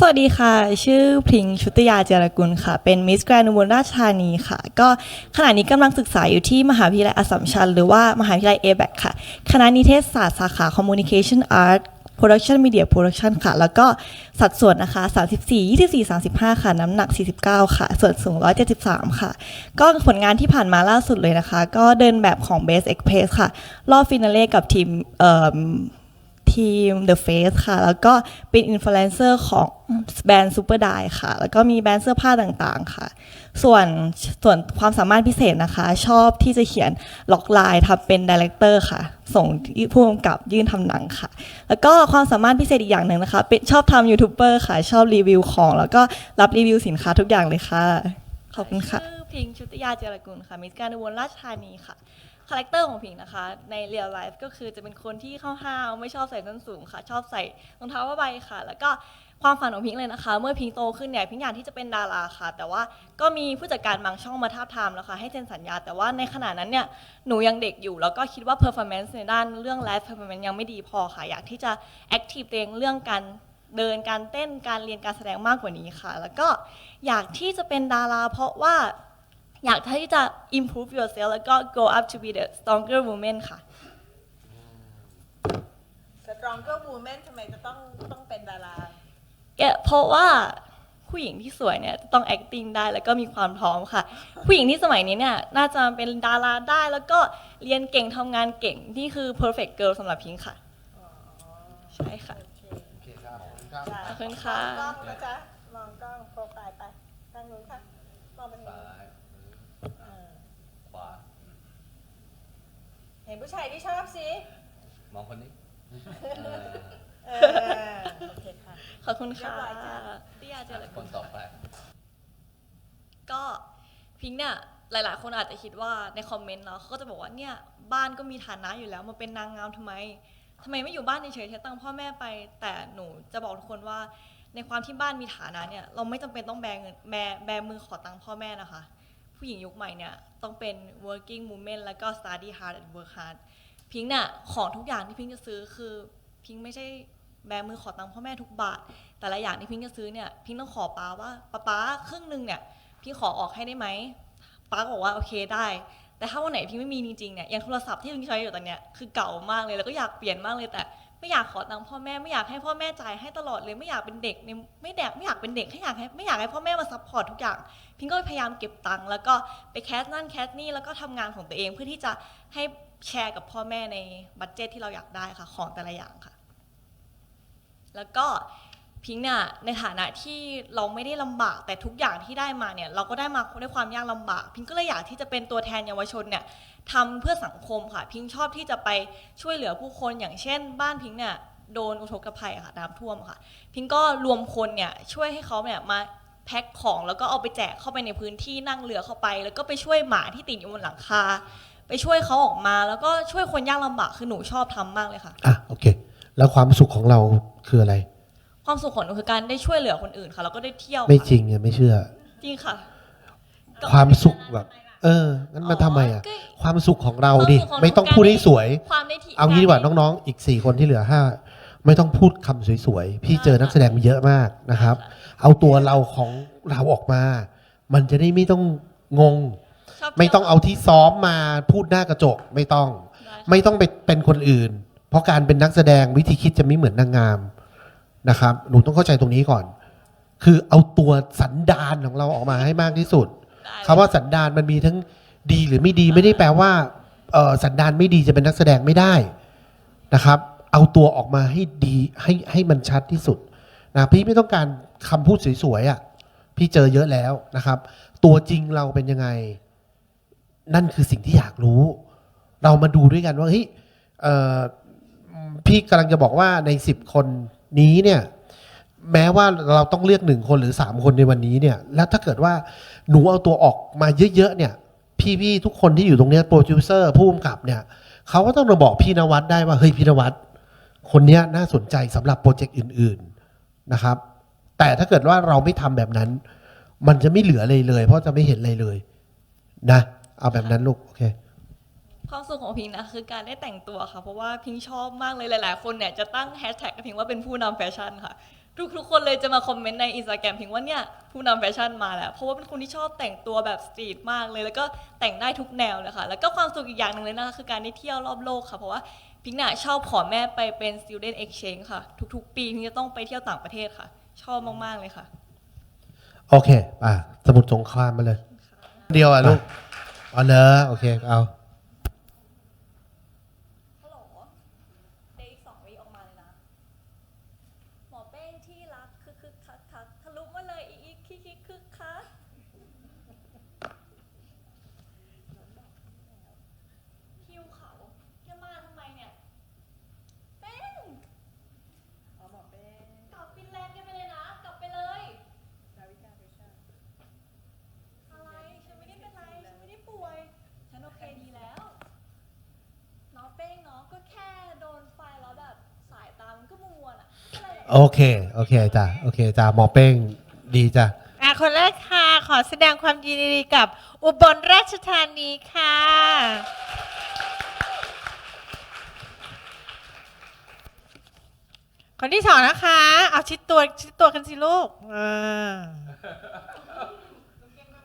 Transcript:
สวัสดีค่ะ ชื่อพริงชุติยาเจรกุลค่ะ เป็นมิสแกรนด์อุบลราชธานีค่ะ ก็ขณะนี้กำลังศึกษาอยู่ที่มหาวิทยาลัยอัสสัมชัญหรือว่ามหาวิทยาลัยเอแบค่ะ คณะนิเทศศาสตร์สาขา Communication Art Production Media Production ค่ะ แล้วก็สัดส่วนนะคะ 34 24 35 ค่ะ น้ำหนัก 49 ค่ะ ส่วนสูง 173 ค่ะ ก็ผลงานที่ผ่านมาล่าสุดเลยนะคะ ก็เดินแบบของ Base Express ค่ะ รอบฟินาเล่กับทีม ทีม The Face ค่ะ แล้วก็เป็นอินฟลูเอนเซอร์ของแบรนด์ Super d i ค่ะ แล้วก็มีแบรนด์เสื้อผ้าต่างๆค่ะ ส่วนส่วนความสามารถพิเศษนะคะ ชอบที่จะเขียนล็อกไลน์ทำเป็นดีเลกเตอร์ค่ะ ส่งผู้กำกับยื่นทำหนังค่ะ แล้วก็ความสามารถพิเศษอีกอย่างหนึ่งนะคะ เป็นชอบทำยูทูบเบอร์ค่ะ ชอบรีวิวของ แล้วก็รับรีวิวสินค้าทุกอย่างเลยค่ะ ขอบคุณค่ะ ชื่อพิงชุติยาเจรกุลค่ะ มิสการอุบลราชธานีค่ะ คาแรคเตอร์ของพิงนะคะ ในเรียลไลฟ์ก็คือจะเป็นคนที่ห้าวๆไม่ชอบใส่ส้นสูงค่ะ ชอบใส่รองเท้าผ้าใบค่ะ แล้วก็ความฝันของพิงเลยนะคะ เมื่อพิงโตขึ้นเนี่ยพิงอยากที่จะเป็นดาราค่ะ แต่ว่าก็มีผู้จัดการบางช่องมาท้าบทามแล้วค่ะให้เซ็นสัญญา แต่ว่าในขณะนั้นเนี่ยหนูยังเด็กอยู่ แล้วก็คิดว่า performance ในด้านเรื่องไลฟ์ performance ยังไม่ดีพอค่ะ อยากที่จะ active ตัวเองเรื่องการเดินการเต้นการเรียนการแสดงมากกว่านี้ค่ะ แล้วก็อยากที่จะเป็นดารา เพราะว่า อยากที่จะ improve yourself แล้วก็ go up to be the stronger woman ค่ะ Stronger Woman ทำไมจะต้องต้องเป็นดาราแกเพราะว่าผู้หญิงที่สวยเนี่ยจะต้อง acting ได้แล้วก็มีความพร้อมค่ะ ผู้หญิงที่สมัยนี้เนี่ยน่าจะเป็นดาราได้แล้วก็เรียนเก่งทำงานเก่ง นี่คือ perfect girl สำหรับพิงค์ค่ะ ใช่ค่ะ โอเคครับขอบคุณครับจ้ะขอบคุณค่ะมองกล้องนะจ๊ะ มองกล้องโปรไฟล์ไปทางนู้นค่ะ มองไปทาง ซ้า นู้น ย เออ ขวา เห็น ผู้ชายที่ชอบสิมองคนนี้เออโอเคค่ะ ขอบคุณค่ะเรียบร้อยจ้ะที่อยากเจอคนต่อไปก็พิงค์เนี่ยหลาย ๆ คนอาจจะคิดว่าในคอมเมนต์เนาะเขาก็จะบอกว่าเนี่ยบ้านก็มีฐานะอยู่แล้วมาเป็นนางงามทำไมทำไมไม่อยู่บ้านเฉยๆใช้ตังค์พ่อแม่ไป แต่หนูจะบอกทุกคนว่า ในความที่บ้านมีฐานะเนี่ยเราไม่จำเป็นต้องแบเงินแบแบมือขอตังค์พ่อแม่นะคะ ผู้หญิงยุคใหม่เนี่ยต้องเป็น working woman แล้วก็ study hard and work hard พิงค์เนี่ยของทุกอย่างที่พิงค์จะซื้อคือพิงค์ไม่ใช่แบมือขอตังค์พ่อแม่ทุกบาท แต่ละอย่างที่พิงค์จะซื้อเนี่ยพิงค์ต้องขอป้าว่าป้าป้าครึ่งหนึ่งเนี่ยพี่ขอออกให้ได้ไหมป้าบอกว่าโอเคได้ แต่ถ้าวันไหนพิงค์ไม่มีจริงๆเนี่ยอย่างโทรศัพท์ที่พิงค์ใช้อยู่ตอนเนี้ยคือเก่ามากเลยแล้วก็อยากเปลี่ยนมากเลยแต่ ไม่อยากขอตังค์พ่อแม่ไม่อยากให้พ่อแม่จ่ายให้ตลอดเลยไม่อยากเป็นเด็กในไม่แดกไม่อยากเป็นเด็กไม่อยากให้ไม่อยากให้พ่อแม่มาซัพพอร์ตทุกอย่าง พิงก็พยายามเก็บตังค์แล้วก็ไปแคสนั่นแคสนี่แล้วก็ทำงานของตัวเองเพื่อที่จะให้แชร์กับพ่อแม่ในบัตเจตที่เราอยากได้ค่ะของแต่ละอย่างค่ะ แล้วก็ พิงเนี่ยในฐานะที่เราไม่ได้ลำบากแต่ทุกอย่างที่ได้มาเนี่ยเราก็ได้มาด้วยความยากลำบาก พิงก็เลยอยากที่จะเป็นตัวแทนเยาวชนเนี่ยทำเพื่อสังคมค่ะ พิงชอบที่จะไปช่วยเหลือผู้คนอย่างเช่น บ้านพิงเนี่ยโดนอุทกภัยค่ะน้ำท่วมค่ะ พิงก็รวมคนเนี่ยช่วยให้เขาเนี่ยมาแพ็คของแล้วก็เอาไปแจกเข้าไปในพื้นที่นั่งเรือเข้าไป แล้วก็ไปช่วยหมาที่ติดอยู่บนหลังคา ไปช่วยเขาออกมาแล้วก็ช่วยคนยากลำบากคือหนูชอบทำมากเลยค่ะอะโอเค แล้วความสุขของเราคืออะไร ความสุขของหนูคือการได้ช่วยเหลือคนอื่นค่ะแล้วก็ได้เที่ยวไม่ค่ะจริงอะไม่เชื่อ จริงค่ะก็ความสุขแบบ เอองั้นมาทำไมอะก็ ความสุขของเราดิ ความสุขของไม่ต้องพูดให้สวย ความได้ที่ เอางี้ดีกว่าน้องๆ อีกสี่คนที่เหลือห้าไม่ต้องพูดคำสวยๆ พี่เจอนักแสดงมาเยอะมากนะครับ เอาตัวเราของเราออกมา มันจะได้ไม่ต้องงง ชบไม่ต้องเอาที่ซ้อมมาพูดหน้ากระจกไม่ต้อง ได้ค่ะไม่ต้องไปเป็นคนอื่น เพราะการเป็นนักแสดงวิธีคิดจะไม่เหมือนนางงาม นะครับ หนูต้องเข้าใจตรงนี้ก่อน คือเอาตัวสันดานของเราออกมาให้มากที่สุดได้คำว่าสันดานมันมีทั้งดีหรือไม่ดีไม่ได้แปลว่าเอ่อสันดานไม่ดีจะเป็นนักแสดงไม่ได้นะครับ เอาตัวออกมาให้ดีให้ให้มันชัดที่สุดนะพี่ไม่ต้องการคำพูดสวยๆอะพี่เจอเยอะแล้วนะครับ ตัวจริงเราเป็นยังไง นั่นคือสิ่งที่อยากรู้ เรามาดูด้วยกันว่าเฮ้ยเอ่อพี่กำลังจะบอกว่าในสิบคน นี้เนี่ยแม้ว่าเราต้องเลือกหนึ่งคนหรือสามคนในวันนี้เนี่ย แล้วถ้าเกิดว่าหนูเอาตัวออกมาเยอะๆเนี่ย พี่ๆทุกคนที่อยู่ตรงเนี้โปรดิวเซอร์ผู้กำกับเนี่ยเขาก็ต้องมาบอกพี่นวัดได้ว่าเฮ้ยพี่นวัดคนเนี้ยน่าสนใจสำหรับโปรเจกต์อื่น ๆนะครับ แต่ถ้าเกิดว่าเราไม่ทำแบบนั้น มันจะไม่เหลือเลยเลย เพราะจะไม่เห็นอะไรเลย นะ เอาแบบนั้นลูกโอเค ความสุขของพิงค์นะคือการได้แต่งตัวค่ะ เพราะว่าพิงค์ชอบมากเลยหลาย ๆ คนเนี่ยจะตั้งแฮชแท็กกับพิงค์ว่าเป็นผู้นำแฟชั่นค่ะ ทุกๆคนเลยจะมาคอมเมนต์ในอินสตาแกรมพิงว่าเนี่ยผู้นำแฟชั่นมาแล้วเพราะว่าเป็นคนที่ชอบแต่งตัวแบบสตรีทมากเลย แล้วก็แต่งได้ทุกแนวเลยค่ะ แล้วก็ความสุขอีกอย่างหนึ่งเลยนะคะคือการได้เที่ยวรอบโลกค่ะเพราะว่าพิงน่ะชอบขอแม่ไปเป็น student exchange ค่ะ ทุกๆ ปีพิงจะต้องไปเที่ยวต่างประเทศค่ะ ชอบมากๆเลยค่ะ โอเค อะ สมุดสงครามมาเลย เดียวอะลูกเอาเนอะโอเค เอา ฮัลโหลเดย์อีกสองวีออกมาเลยนะ หมอเป้งที่รักคึกคึกคักคักทะลุมาเลยอีอีคิกคิกคึกคักคิวเขาจะมาทำไมเนี่ย เป้ง อ๋อหมอเป้ง กลับฟินแลนด์กันไปเลยนะ กลับไปเลย ดาวิกาเฟชั่น อะไร ฉันไม่ได้เป็นไร ฉันไม่ได้ป่วย ฉันโอเคดีแล้วน้องเป้งเนาะ ก็แค่โดนไฟแล้วแบบสายตามันก็มัวๆน่ะก็เลย โอเคโอเคจ้ะโอเคจ้ะหมอเป้งดีจ้ะอะคนแรกค่ะ ขอแสดงความยินดีกับอุบลราชธานีค่ะ คนที่สองนะคะ เอาชิดตัวชิดตัวกันสิลูกอ่า